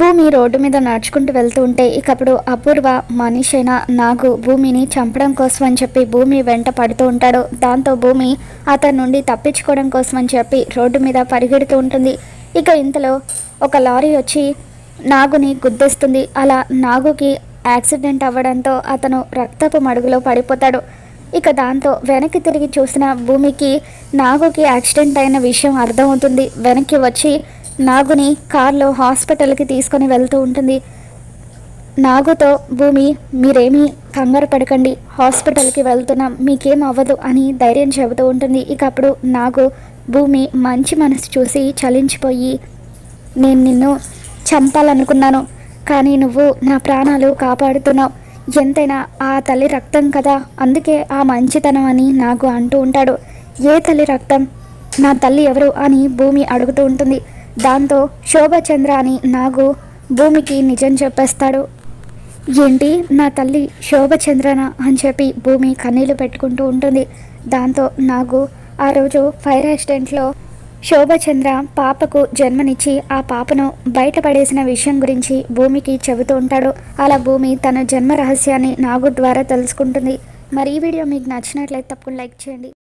భూమి రోడ్డు మీద నడుచుకుంటూ వెళ్తూ ఉంటే ఇకప్పుడు అపూర్వ మనిషి అయిన నాగు భూమిని చంపడం కోసం అని చెప్పి భూమి వెంట పడుతూ ఉంటాడు. దాంతో భూమి అతని నుండి తప్పించుకోవడం కోసం అని చెప్పి రోడ్డు మీద పరిగెడుతూ ఉంటుంది. ఇక ఇంతలో ఒక లారీ వచ్చి నాగుని గుద్దేస్తుంది. అలా నాగుకి యాక్సిడెంట్ అవ్వడంతో అతను రక్తపు మడుగులో పడిపోతాడు. ఇక దాంతో వెనక్కి తిరిగి చూసిన భూమికి నాగుకి యాక్సిడెంట్ అయిన విషయం అర్థమవుతుంది. వెనక్కి వచ్చి నాగుని కార్లో హాస్పిటల్కి తీసుకొని వెళ్తూ ఉంటుంది. నాగుతో భూమి మీరేమీ కంగారు పడకండి. హాస్పిటల్కి వెళ్తున్నాం మీకేం అవ్వదు అని ధైర్యం చెబుతూ ఉంటుంది. ఇక అప్పుడు నాగు భూమి మంచి మనసు చూసి చలించిపోయి నేను నిన్ను చంపాలనుకున్నాను. కానీ నువ్వు నా ప్రాణాలు కాపాడుతున్నావు. ఎంతైనా ఆ తల్లి రక్తం కదా. అందుకే ఆ మంచితనం అని నాకు అంటూ ఉంటాడు. ఏ తల్లి రక్తం? నా తల్లి ఎవరు? అని భూమి అడుగుతూ ఉంటుంది. దాంతో శోభచంద్ర అని నాగు భూమికి నిజం చెప్పేస్తాడు. ఏంటి నా తల్లి శోభచంద్రన అని చెప్పి భూమి కన్నీళ్ళు పెట్టుకుంటూ ఉంటుంది. దాంతో నాగు ఆ రోజు ఫైర్ యాక్సిడెంట్లో శోభచంద్ర పాపకు జన్మనిచ్చి ఆ పాపను బయటపడేసిన విషయం గురించి భూమికి చెబుతూ ఉంటాడు. అలా భూమి తన జన్మ రహస్యాన్ని నాగు ద్వారా తెలుసుకుంటుంది. మరి ఈ వీడియో మీకు నచ్చినట్లయితే తప్పకుండా లైక్ చేయండి.